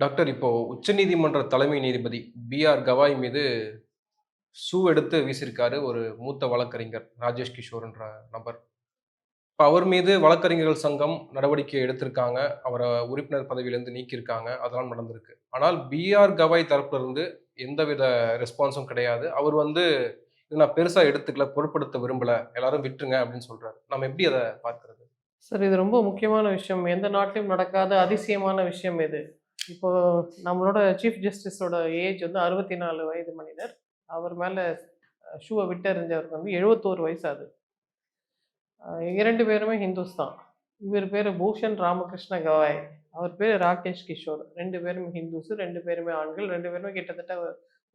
Doctor இப்போ உச்சநீதிமன்ற தலைமை நீதிபதி பிஆர் கவாய் மீது சூ எடுத்து வீசியிருக்காரு ஒரு மூத்த வழக்கறிஞர் ராஜேஷ் கிஷோர்ன்ற நபர். இப்போ அவர் மீது வழக்கறிஞர்கள் சங்கம் நடவடிக்கை எடுத்திருக்காங்க. அவரை உறுப்பினர் பதவியிலேருந்து நீக்கியிருக்காங்க. அதெல்லாம் நடந்திருக்கு. ஆனால் பிஆர் கவாய் தரப்புல இருந்து எந்தவித ரெஸ்பான்ஸும் கிடையாது. அவர் வந்து இது நான் பெருசாக எடுத்துக்கல பொருட்படுத்த விரும்பலை எல்லாரும் விட்டுருங்க அப்படின்னு சொல்கிறார் நம்ம எப்படி அதை பார்க்கறது? சார் இது ரொம்ப முக்கியமான விஷயம். எந்த நாட்டிலும் நடக்காத அதிசயமான விஷயம் இது. இப்போ நம்மளோட சீஃப் ஜஸ்டிஸோட ஏஜ் வந்து அறுபத்தி நாலு வயது மனிதர். அவர் மேலே ஷூவை விட்டறிஞ்சவருக்கு வந்து எழுபத்தோரு வயசு ஆகுது இரண்டு பேருமே ஹிந்துஸ் தான். இவர் பேர் பூஷன் ராமகிருஷ்ண கவாய். அவர் பேர் ராகேஷ் கிஷோர். ரெண்டு பேரும் ஹிந்துஸ் ரெண்டு பேருமே ஆண்கள் ரெண்டு பேருமே கிட்டத்தட்ட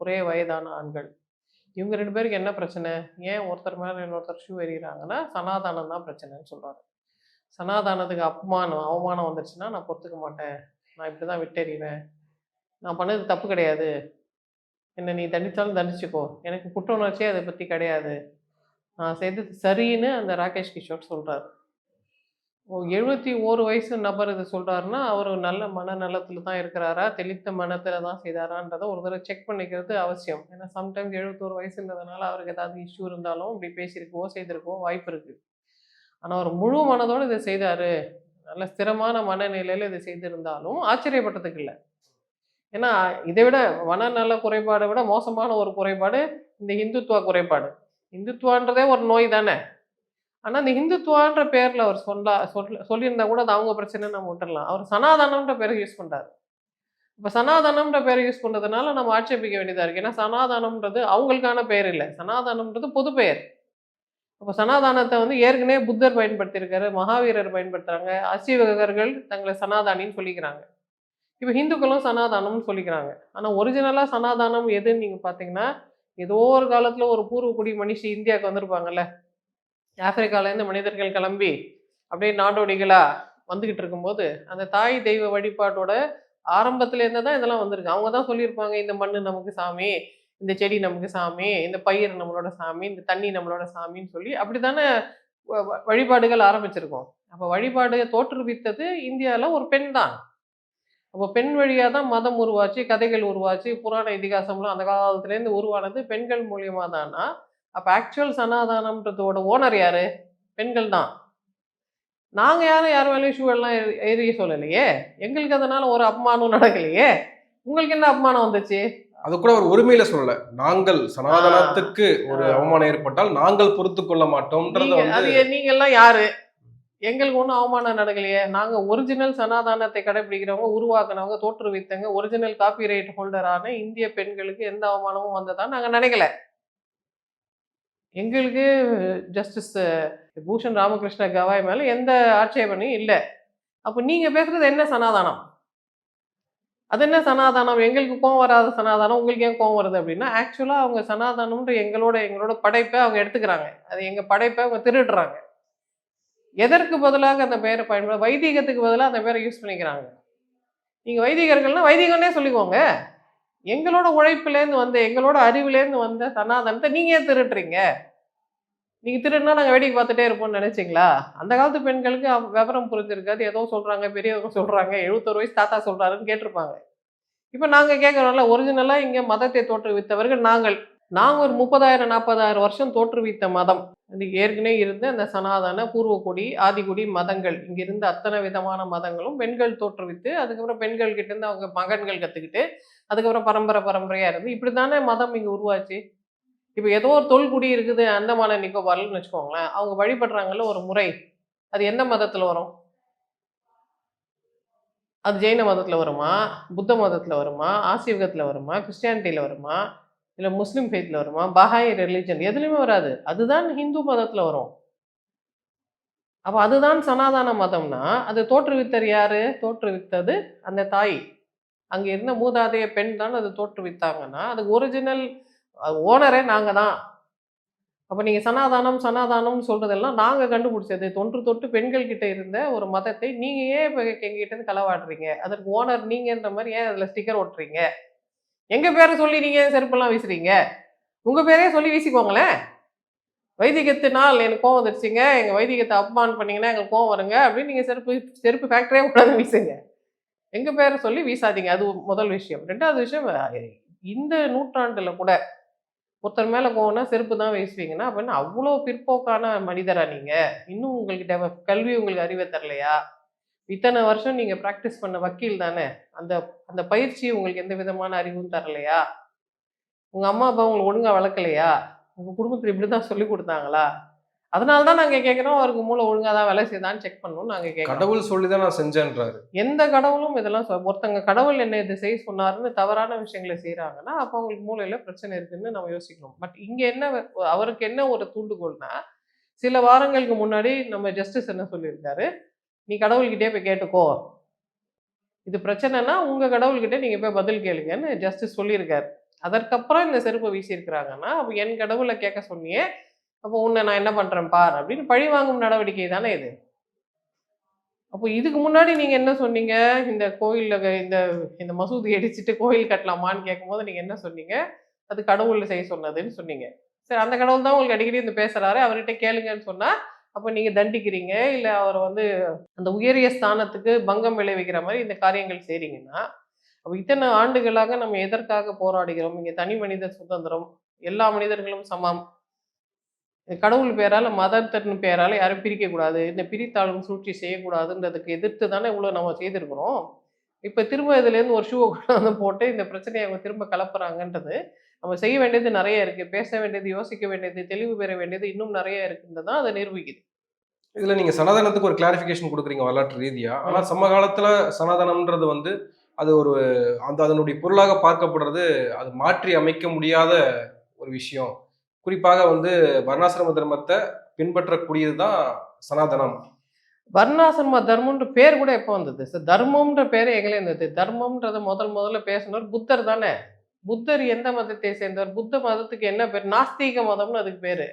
ஒரே வயதான ஆண்கள். இவங்க ரெண்டு பேருக்கு என்ன பிரச்சனை? ஏன் ஒருத்தர் மேலே இன்னொருத்தர் ஷூ எறிகிறாங்கன்னா சனாதானம் தான் பிரச்சனைன்னு சொல்கிறாங்க சனாதானத்துக்கு அபமானம் அவமானம் வந்துருச்சுன்னா நான் பொறுத்துக்க மாட்டேன். நான் இப்படி தான் விட்டெறிவேன். நான் பண்ணது தப்பு கிடையாது. என்னை நீ தண்டித்தாலும் தண்டிச்சுக்கோ. எனக்கு குற்ற உணர்ச்சியே அதை பற்றி கிடையாது. நான் செய்தது சரின்னு அந்த ராகேஷ் கிஷோர் சொல்கிறார் ஓ எழுபத்தி ஓரு வயசு நபர் இது சொல்கிறாருன்னா அவர் நல்ல மனநலத்தில் தான் இருக்கிறாரா? தெளித்த மனத்தில் தான் செய்தாரான்றதை ஒரு தடவை செக் பண்ணிக்கிறது அவசியம். ஏன்னா சம்டைம்ஸ் எழுபத்தோரு வயசுன்றதுனால அவருக்கு ஏதாவது இஷ்யூ இருந்தாலும் இப்படி பேசியிருக்கவோ செய்திருக்கவோ வாய்ப்பு இருக்குது ஆனால் அவர் முழு மனதோடு இதை செய்தார். நல்ல ஸ்திரமான மனநிலையில் இதை செய்திருந்தாலும் ஆச்சரியப்பட்டதுக்கு இல்லை. ஏன்னா இதை விட மனநல குறைபாடை விட மோசமான ஒரு குறைபாடு இந்த ஹிந்துத்துவ குறைபாடு. இந்துத்துவான்றதே ஒரு நோய் தானே. ஆனால் இந்த ஹிந்துத்துவான்ற பேரில் அவர் சொல்லா சொல்ல சொல்லியிருந்தா கூட அது அவங்க பிரச்சனை நம்ம விட்டுடலாம் அவர் சனாதனம்ன்ற பேரை யூஸ் பண்ணுறாரு இப்போ சனாதனம்ன்ற பேரை யூஸ் பண்ணுறதுனால நம்ம ஆட்சேபிக்க வேண்டியதாக இருக்குது ஏன்னா சனாதனம்ன்றது அவங்களுக்கான பெயர் இல்லை. சனாதனம்ன்றது பொது பெயர். அப்போ சனாதானத்தை வந்து ஏற்கனவே புத்தர் பயன்படுத்தியிருக்காரு மகாவீரர் பயன்படுத்துகிறாங்க அசிவகர்கள் தங்களை சனாதானின்னு சொல்லிக்கிறாங்க. இப்போ ஹிந்துக்களும் சனாதானம்னு சொல்லிக்கிறாங்க. ஆனால் ஒரிஜினலாக சனாதானம் எதுன்னு நீங்கள் பார்த்தீங்கன்னா ஏதோ ஒரு காலத்தில் ஒரு பூர்வக்குடி மனுஷி இந்தியாவுக்கு வந்திருப்பாங்கல்ல. ஆப்பிரிக்காவிலேருந்து மனிதர்கள் கிளம்பி அப்படியே நாடோடிகளாக வந்துக்கிட்டு இருக்கும்போது அந்த தாய் தெய்வ வழிபாட்டோட ஆரம்பத்துலேருந்து தான் இதெல்லாம் வந்திருக்கு. அவங்க தான் சொல்லியிருப்பாங்க இந்த மண்ணு நமக்கு சாமி. இந்த செடி நமக்கு சாமி இந்த பயிர் நம்மளோட சாமி இந்த தண்ணி நம்மளோட சாமின்னு சொல்லி அப்படி தானே வழிபாடுகள் ஆரம்பிச்சிருக்கோம். அப்போ வழிபாடு தோற்றுவித்தது இந்தியாவில் ஒரு பெண் தான். அப்போ பெண் வழியாக தான் மதம் உருவாச்சு கதைகள் உருவாச்சு புராண இதிகாசம்லாம் அந்த காலத்துலேருந்து உருவானது பெண்கள் மூலியமாக தானா? அப்போ ஆக்சுவல் சனாதானம்ன்றதோட ஓனர் யார்? பெண்கள் தான். நாங்கள் யாரும் யார் மேலேயும் ஷூ எல்லாம் எறி- சொல்லலையே? எங்களுக்கு அதனால் ஒரு அபமானம் நடக்கலையே? உங்களுக்கு என்ன அபமானம் வந்துச்சு? அது கூட ஒரு உரிமையில சொல்லல. நாங்கள் சனாதனத்துக்கு ஒரு அவமானம் ஏற்பட்டால் நாங்கள் பொறுத்து கொள்ள மாட்டோம்ன்றத நீங்க அது வந்து நீங்க எல்லாம் யாரு? எங்களுக்கு ஒன்றும் அவமானம் நடக்கலையே. நாங்க ஒரிஜினல் சனாதானத்தை கடைபிடிக்கிறவங்க உருவாக்குனவங்க தோற்றுவித்தவங்க ஒரிஜினல் காப்பிரைட் ஹோல்டரான இந்திய பெண்களுக்கு எந்த அவமானமும் வந்ததா நாங்க நினைக்கல. எங்களுக்கு ஜஸ்டிஸ் பூஷன் ராமகிருஷ்ண கவாய் மேல எந்த ஆட்சேபனையும் இல்லை. அப்போ நீங்க பேசுறது என்ன சனாதானம்? அது என்ன சனாதானம்? எங்களுக்கு கோவம் வராத சனாதானம் உங்களுக்கு ஏன் கோவம் வருது அப்படின்னா ஆக்சுவலாக அவங்க சனாதானம்ன்ற எங்களோட எங்களோட படைப்பை அவங்க எடுத்துக்கிறாங்க. அது எங்கள் படைப்பை அவங்க திருடுறாங்க. எதற்கு பதிலாக அந்த பெயரை பயன்பட வைதிகத்துக்கு பதிலாக அந்த பேரை யூஸ் பண்ணிக்கிறாங்க? நீங்கள் வைதிகர்கள்னா வைதிகம்னே சொல்லிக்கோங்க. எங்களோட உழைப்புலேருந்து வந்த எங்களோட அறிவுலேருந்து வந்த சனாதனத்தை நீங்கள் ஏன் திருடுறீங்க? நீங்கள் திருடுனா நாங்கள் வேடிக்கை பார்த்துட்டே இருப்போம்னு நினைச்சீங்களா? அந்த காலத்து பெண்களுக்கு விவரம் புரிஞ்சிருக்காது. ஏதோ சொல்கிறாங்க பெரியவங்க சொல்கிறாங்க எழுபத்தொரு வயசு தாத்தா சொல்கிறாருன்னு கேட்டிருப்பாங்க. இப்போ நாங்கள் கேட்குறோம்ல ஒரிஜினலாக இங்கே மதத்தை தோற்றுவித்தவர்கள் நாங்கள். நாங்கள் ஒரு முப்பதாயிரம் நாற்பதாயிரம் வருஷம் தோற்றுவித்த மதம். அது ஏற்கனவே இருந்த அந்த சனாதன பூர்வக்குடி ஆதிக்குடி மதங்கள். இங்க இருந்த அத்தனை விதமான மதங்களும் பெண்கள் தோற்றுவித்து அதுக்கப்புறம் பெண்கள் கிட்ட இருந்து அவங்க மகன்கள் கத்துக்கிட்டு அதுக்கப்புறம் பரம்பரை பரம்பரையா இருந்து. இப்படி தானே மதம் இங்க உருவாச்சு. இப்போ ஏதோ ஒரு தொல்குடி இருக்குது அந்தமான நிக்கோபார்லன்னு வச்சுக்கோங்களேன் அவங்க வழிபடுறாங்கல்ல ஒரு முறை அது எந்த மதத்தில் வரும்? அது ஜெயின மதத்தில் வருமா? புத்த மதத்தில் வருமா? ஆசீவகத்தில் வருமா? கிறிஸ்டியானிட்டியில் வருமா? இல்லை முஸ்லீம் ஃபெய்த்தில் வருமா? பஹாய் ரிலிஜன் எதுலேயுமே வராது. அதுதான் ஹிந்து மதத்தில் வரும். அப்போ அதுதான் சனாதன மதம்னா அது தோற்றுவித்தர் யாரு? தோற்றுவித்தது அந்த தாய். அங்கே இருந்த மூதாதைய பெண் தான் அது தோற்றுவித்தாங்கன்னா அதுக்கு ஒரிஜினல் ஓனரே நாங்கள் தான். அப்போ நீங்கள் சனாதானம் சனாதானம்னு சொல்கிறதெல்லாம் நாங்கள் கண்டுபிடிச்சது. தொன்று தொட்டு பெண்கள்கிட்ட இருந்த ஒரு மதத்தை நீங்கள் ஏன் இப்போ எங்ககிட்டருந்து களவாடுறீங்க? அதற்கு ஓனர் நீங்கன்ற மாதிரி ஏன் அதில் ஸ்டிக்கர் ஓட்டுறீங்க எங்கள் பேரை சொல்லி நீங்கள் செருப்பெல்லாம் வீசுறீங்க? உங்கள் பேரே சொல்லி வீசிக்கோங்களேன். வைதிகத்தினால் எனக்கு கோவம் வந்துருச்சுங்க எங்கள் வைதிகத்தை அப்மான் பண்ணிங்கன்னா எங்களுக்கு கோவம் வருங்க. அப்படின்னு நீங்கள் செருப்பு செருப்பு ஃபேக்டரியே கூடாது வீசுங்க. எங்கள் பேரை சொல்லி வீசாதீங்க. அது முதல் விஷயம். ரெண்டாவது விஷயம் இந்த நூற்றாண்டில் கூட ஒருத்தர் மேலே போனால் செருப்பு தான் வீசுவீங்கன்னா அப்படின்னு அவ்வளோ பிற்போக்கான மனிதரா நீங்கள் இன்னும் உங்கள்கிட்ட கல்வி உங்களுக்கு அறிவை தரலையா? இத்தனை வருஷம் நீங்கள் ப்ராக்டிஸ் பண்ண வக்கீல் தானே? அந்த அந்த பயிற்சி உங்களுக்கு எந்த விதமான அறிவும் தரலையா? உங்கள் அம்மா அப்பா உங்களை ஒழுங்காக வளர்க்கலையா? உங்கள் குடும்பத்தில் இப்படி தான் சொல்லி கொடுத்தாங்களா? அதனால தான் நாங்க கேட்குறோம் அவருக்கு மூளை ஒழுங்கா தான் வேலை செய்தான்னு செக் பண்ணணும் நாங்க கேட்குறோம் கடவுள் சொல்லி தான் நான் செஞ்சேன்றாரு. எந்த கடவுளும் இதெல்லாம் சொல் ஒருத்தங்க கடவுள் என்ன இது செய்ய சொன்னாருன்னு தவறான விஷயங்களை செய்றாங்கன்னா அப்போ அவங்களுக்கு மூளையில பிரச்சனை இருக்குன்னு நம்ம யோசிக்கணும் பட் இங்க என்ன அவருக்கு என்ன ஒரு தூண்டுகோல்னா சில வாரங்களுக்கு முன்னாடி நம்ம ஜஸ்டிஸ் என்ன சொல்லியிருக்காரு? நீ கடவுள்கிட்டே போய் கேட்டுக்கோ. இது பிரச்சனைனா உங்க கடவுள்கிட்ட நீங்க போய் பதில் கேளுங்கன்னு ஜஸ்டிஸ் சொல்லியிருக்காரு. அதற்கப்புறம் இந்த செருப்பை வீசியிருக்கிறாங்கன்னா அப்போ என் கடவுளை கேட்க சொன்னியே அப்போ உன்னை நான் என்ன பண்றேன் பார் அப்படின்னு பழி வாங்கும் நடவடிக்கை தானே இது? அப்போ இதுக்கு முன்னாடி நீங்க என்ன சொன்னீங்க? இந்த கோயில்ல இந்த இந்த மசூதி அடிச்சுட்டு கோயில் கட்டலாமான்னு கேட்கும்போது நீங்க என்ன சொன்னீங்க? அது கடவுள் செய்ய சொன்னதுன்னு சொன்னீங்க. சரி அந்த கடவுள் தான் உங்களுக்கு அடிக்கடி இந்த பேசுறாரு. அவர்கிட்ட கேளுங்கன்னு சொன்னா அப்போ நீங்க தண்டிக்கிறீங்க. இல்ல அவர் வந்து அந்த உயரிய ஸ்தானத்துக்கு பங்கம் விளைவிக்கிற மாதிரி இந்த காரியங்கள் செய்றீங்கன்னா அப்போ இத்தனை ஆண்டுகளாக நம்ம எதற்காக போராடுகிறோம்? இங்க தனி மனித சுதந்திரம் எல்லா மனிதர்களும் சமம். கடவுள் பேரால மதத்தின் பேரால யாரும் பிரிக்க கூடாது இந்த பிரித்தாளும் சூழ்ச்சி செய்யக்கூடாதுன்றதுக்கு எதிர்த்து தானே இவ்வளவு நம்ம செய்திருக்கிறோம். இப்ப திரும்ப இதுல இருந்து ஒரு ஷூவை கொண்டாந்து போட்டு இந்த பிரச்சனையை அவங்க திரும்ப கலப்புறாங்கன்றது நம்ம செய்ய வேண்டியது நிறைய இருக்கு. பேச வேண்டியது யோசிக்க வேண்டியது தெளிவு பெற வேண்டியது இன்னும் நிறைய இருக்குன்றது தான் அதை நிரூபிக்குது. இதுல நீங்க சனாதனத்துக்கு ஒரு கிளாரிஃபிகேஷன் கொடுக்குறீங்க வரலாற்று ரீதியா. ஆனா சமகாலத்துல சனாதனம்ன்றது வந்து அது ஒரு அந்த அதனுடைய பொருளாக பார்க்கப்படுறது அது மாற்றி அமைக்க முடியாத ஒரு விஷயம். குறிப்பாக வந்து வர்ணாசிரம தர்மத்தை பின்பற்றக்கூடியது தான் சனாதனம். வர்ணாசிரம தர்மம்ன்ற பேர் கூட எப்போ வந்தது? சார் தர்மம்ன்ற பேர் எங்களே இருந்தது. தர்மம்ன்றத முதல் முதல்ல பேசினவர் புத்தர் தானே? புத்தர் எந்த மதத்தை சேர்ந்தவர்? புத்த மதத்துக்கு என்ன பேர்? நாஸ்தீக மதம்னு அதுக்கு பேர்.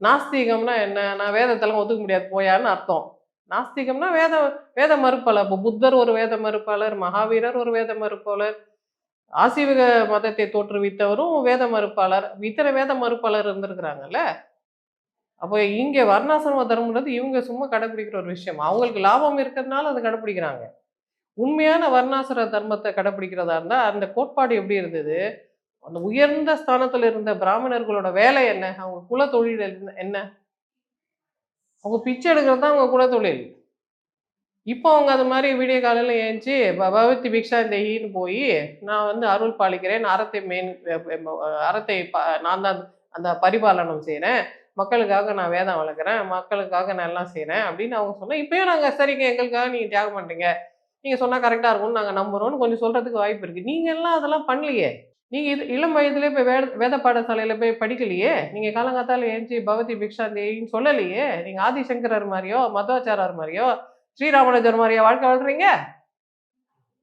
நாஸ்தீகம்னா என்ன? நான் வேதத்தெல்லாம் ஒத்துக்க முடியாது போயான்னு அர்த்தம். நாஸ்திகம்னா வேத வேத மறுப்பாளர். இப்போ புத்தர் ஒரு வேத மறுப்பாளர் மகாவீரர் ஒரு வேத மறுப்பாளர். ஆசீவக மதத்தை தோற்றுவித்தவரும் வேத மறுப்பாளர் இத்தனை வேத மறுப்பாளர் இருந்திருக்கிறாங்கல்ல? அப்போ இங்கே வர்ணாசிரம தர்மன்றது இவங்க சும்மா கடைப்பிடிக்கிற ஒரு விஷயம். அவங்களுக்கு லாபம் இருக்கிறதுனால அதை கடைப்பிடிக்கிறாங்க. உண்மையான வர்ணாசிர தர்மத்தை கடைப்பிடிக்கிறதா இருந்தால் அந்த கோட்பாடு எப்படி இருந்தது? அந்த உயர்ந்த ஸ்தானத்தில் இருந்த பிராமணர்களோட வேலை என்ன? அவங்க குல தொழில் என்ன- என்ன அவங்க பிச்சை எடுக்கிறது தான் அவங்க குல தொழில் இப்போ அவங்க அது மாதிரி வீடியோ காலையில் ஏஞ்சி பவதி பகவதி பிக்ஷா தேகின்னு போய் நான் வந்து அருள் பாலிக்கிறேன் அறத்தை மேன் அறத்தை நான் தான் அந்த பரிபாலனம் செய்கிறேன் மக்களுக்காக நான் வேதம் வளர்க்குறேன் மக்களுக்காக நான் எல்லாம் செய்கிறேன் அப்படின்னு அவங்க சொன்னேன் இப்பயும் நாங்கள் சரிங்க எங்களுக்காக நீங்கள் தியாகம் பண்ணுறீங்க நீங்கள் சொன்னால் கரெக்டாக இருக்கும்னு நாங்கள் நம்புகிறோம்னு கொஞ்சம் சொல்கிறதுக்கு வாய்ப்பு இருக்குது நீங்கள் எல்லாம் அதெல்லாம் பண்ணலையே. நீங்கள் இது இளம் வயதுலேயே போய் வேத வேத பாடசாலையில் போய் படிக்கலையே. நீங்கள் காலங்காத்தால் ஏஞ்சி பகவதி பிக்ஷா தேவின்னு சொல்லலையே. நீங்கள் ஆதிசங்கரர் மாதிரியோ மத்வாச்சாரர் மாதிரியோ ஸ்ரீராமனுஜர் மாதிரியா வாழ்க்கை வாழ்றீங்க?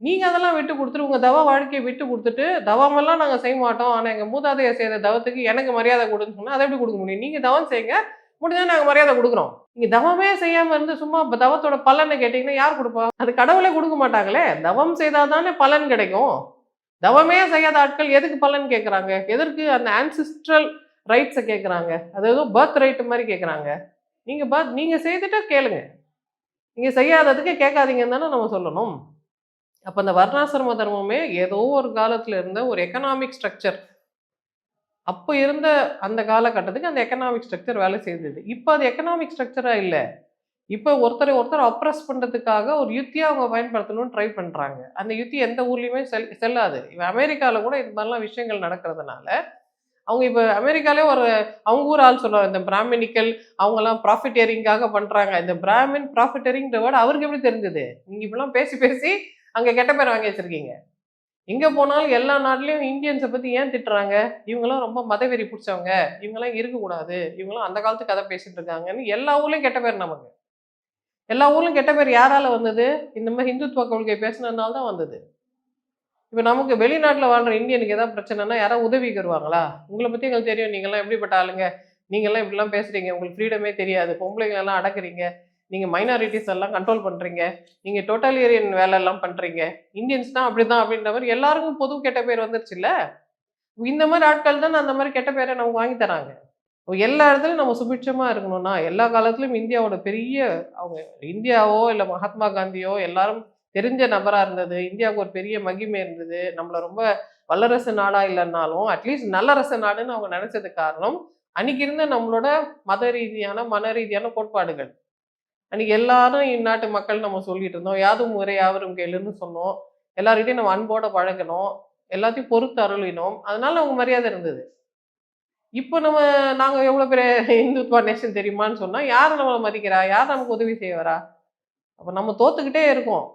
நீங்கள் அதெல்லாம் விட்டு கொடுத்துட்டு உங்கள் தவ வாழ்க்கையை விட்டு கொடுத்துட்டு தவமெல்லாம் நாங்கள் செய்ய மாட்டோம். ஆனால் எங்கள் மூதாதையை செய்த தவத்துக்கு எனக்கு மரியாதை கொடுன்னு சொன்னால் அதை எப்படி கொடுக்க முடியும்? நீங்கள் தவம் செய்யுங்க முடிஞ்சால் நாங்கள் மரியாதை கொடுக்குறோம். நீங்கள் தவமே செய்யாமல் இருந்து சும்மா இப்போ தவத்தோட பலனை கேட்டிங்கன்னா யார் கொடுப்பா? அது கடவுளே கொடுக்க மாட்டாங்களே. தவம் செய்தால் தானே பலன் கிடைக்கும். தவமே செய்யாத ஆட்கள் எதுக்கு பலன் கேட்குறாங்க எதற்கு அந்த ஆன்சிஸ்ட்ரல் ரைட்ஸை கேட்குறாங்க அது ஏதோ பர்த் ரைட்டு மாதிரி கேட்குறாங்க நீங்கள் பர்த் நீங்கள் செய்துட்டு கேளுங்க. நீங்கள் செய்யாததுக்கு கேட்காதீங்கன்னு தானே நம்ம சொல்லணும். அப்போ அந்த வர்ணாசிரம தர்மமே ஏதோ ஒரு காலத்தில் இருந்த ஒரு எக்கனாமிக் ஸ்ட்ரக்சர் அப்போ இருந்த அந்த காலகட்டத்துக்கு அந்த எக்கனாமிக் ஸ்ட்ரக்சர் வேலை செய்தது. இப்போ அது எக்கனாமிக் ஸ்ட்ரக்சராக இல்லை. இப்போ ஒருத்தரை ஒருத்தர் அப்ரஸ் பண்ணுறதுக்காக ஒரு யுத்தியை அவங்க பயன்படுத்தணும்னு ட்ரை பண்ணுறாங்க அந்த யுத்தி எந்த ஊர்லேயுமே செல் செல்லாது. இப்போ அமெரிக்காவில் கூட இது மாதிரிலாம் விஷயங்கள் நடக்கிறதுனால அவங்க இப்போ அமெரிக்காலே ஒரு அவங்க ஊர் ஆள் சொல்லுவாங்க இந்த பிராமினிக்கல் அவங்கெல்லாம் ப்ராஃபிட்டரிங்காக பண்ணுறாங்க இந்த பிராமின் ப்ராஃபிட்டரிங்கிற வேர்டு அவருக்கு எப்படி தெரிஞ்சது? நீங்கள் இப்படிலாம் பேசி பேசி அங்கே கெட்ட பேர் வாங்கி வச்சிருக்கீங்க. எங்கே போனாலும் எல்லா நாட்டிலையும் இந்தியன்ஸை பற்றி ஏன் திட்டுறாங்க? இவங்கெல்லாம் ரொம்ப மதவெறி பிடிச்சவங்க. இவங்கெல்லாம் இருக்கக்கூடாது. இவங்கெல்லாம் அந்த காலத்து கதை பேசிகிட்டு இருக்காங்கன்னு எல்லா ஊர்லேயும் கெட்ட பேர் நமக்கு. எல்லா ஊர்லையும் கெட்ட பேர் யாரால் வந்தது? இந்த மாதிரி இந்துத்துவ கொள்கை பேசுனதுனால தான் வந்தது. இப்போ நமக்கு வெளிநாட்டில் வாழ்கிற இந்தியனுக்கு எதாவது பிரச்சனைனா யாராவது உதவிக்கு வருவாங்களா உங்களை பற்றி எங்களுக்கு தெரியும். நீங்கள்லாம் எப்படிப்பட்ட ஆளுங்க? நீங்கள்லாம் இப்படிலாம் பேசுகிறீங்க உங்களுக்கு ஃப்ரீடமே தெரியாது. பொம்பளைங்களெல்லாம் அடக்குறீங்க. நீங்கள் மைனாரிட்டிஸ் எல்லாம் கண்ட்ரோல் பண்ணுறீங்க நீங்கள் டோட்டலியரியன் வேலை எல்லாம் பண்ணுறீங்க இந்தியன்ஸ் தான் அப்படி தான் அப்படின்ற மாதிரி எல்லாருக்கும் பொது கெட்ட பேர் வந்துருச்சுல்ல இந்த மாதிரி ஆட்கள் தான் அந்த மாதிரி கெட்ட பேரை நமக்கு வாங்கி தராங்க. இப்போ எல்லா இடத்துலையும் நம்ம சுபிட்சமாக இருக்கணும்னா எல்லா காலத்துலையும் இந்தியாவோட பெரிய அவங்க இந்தியாவோ இல்லை மகாத்மா காந்தியோ எல்லாரும் தெரிஞ்ச நபராக இருந்தது இந்தியாவுக்கு ஒரு பெரிய மகிமை இருந்தது நம்மளை ரொம்ப வல்லரசு நாடாக இல்லைன்னாலும் அட்லீஸ்ட் நல்லரசு நாடுன்னு அவங்க நினச்சது காரணம் அன்னைக்கு இருந்த நம்மளோட மத ரீதியான மன ரீதியான கோட்பாடுகள். அன்னைக்கு எல்லாரும் இந்நாட்டு மக்கள் நம்ம சொல்லிட்டு இருந்தோம் யாதும் முறை யாவரும் கேளுன்னு சொன்னோம் எல்லார்கிட்டையும் நம்ம அன்போட பழகணும் எல்லாத்தையும் பொறுத்து அருளினோம். அதனால அவங்க மரியாதை இருந்தது. இப்போ நம்ம நாங்கள் எவ்வளோ பெரிய இந்துத்வா நேஷன் தெரியுமான்னு சொன்னால் யார் நம்மளை மதிக்கிறா? யார் நமக்கு உதவி செய்வரா? அப்போ நம்ம தோத்துக்கிட்டே இருக்கோம்.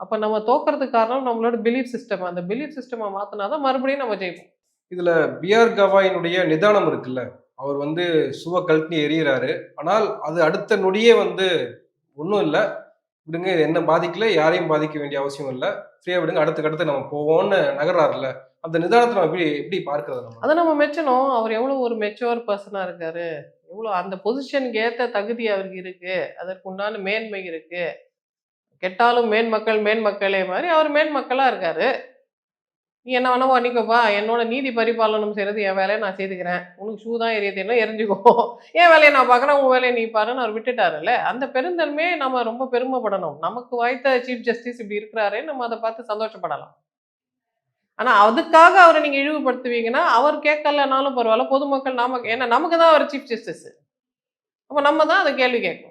அப்ப நம்ம தோக்கறதுக்கு காரணம் நம்மளோட பிலீஃப் சிஸ்டம் அந்த பிலீஃப் சிஸ்டமை மாத்தினாதான் மறுபடியும் நம்ம ஜெயிப்போம். இதுல பிஆர் கவாயினுடைய நிதானம் இருக்குல்ல? அவர் வந்து சுவ கழட்டி எறிகிறாரு ஆனால் அது அடுத்த நொடியே வந்து ஒன்றும் இல்லை. விடுங்க இது என்ன பாதிக்கல? யாரையும் பாதிக்க வேண்டிய அவசியம் இல்லை. ஃப்ரீயா விடுங்க அடுத்த அடுத்து நம்ம போவோம்னு நகர்றாருல்ல. அந்த நிதானத்தை நம்ம எப்படி எப்படி பார்க்கறது நம்ம? அதை நம்ம மெச்சணும். அவர் எவ்வளவு ஒரு மெச்சுவர் பர்சனா இருக்காரு. எவ்வளவு அந்த பொசிஷனுக்கு ஏத்த தகுதி அவருக்கு இருக்கு. அதற்கு உண்டான மேன்மை இருக்கு. கெட்டாலும் மேன்மக்கள் மேன்மக்களே மாதிரி அவர் மேன்மக்களா இருக்காரு. நீ என்ன வேணா பண்ணிக்கோப்பா என்னோட நீதி பரிபாலனம் செய்யறது என் வேலையை நான் செய்துக்கிறேன். உனக்கு ஷூ தான் எரிய தெரியல எரிஞ்சுக்கோ. என் வேலையை நான் பார்க்குறேன் உன் வேலையை நீ பாருன்னு அவர் விட்டுட்டாருல்ல. அந்த பெருந்தன்மையை நம்ம ரொம்ப பெருமைப்படணும். நமக்கு வாய்த்த சீஃப் ஜஸ்டிஸ் இப்படி இருக்கிறாரே நம்ம அதை பார்த்து சந்தோஷப்படலாம். ஆனால் அதுக்காக அவரை நீங்கள் இழிவுபடுத்துவீங்கன்னா அவர் கேட்கலனாலும் பரவாயில்ல பொதுமக்கள் நாம ஏன்னா நமக்கு தான் அவர் சீஃப் ஜஸ்டிஸ் அப்போ நம்ம தான் அதை கேள்வி கேட்கணும்.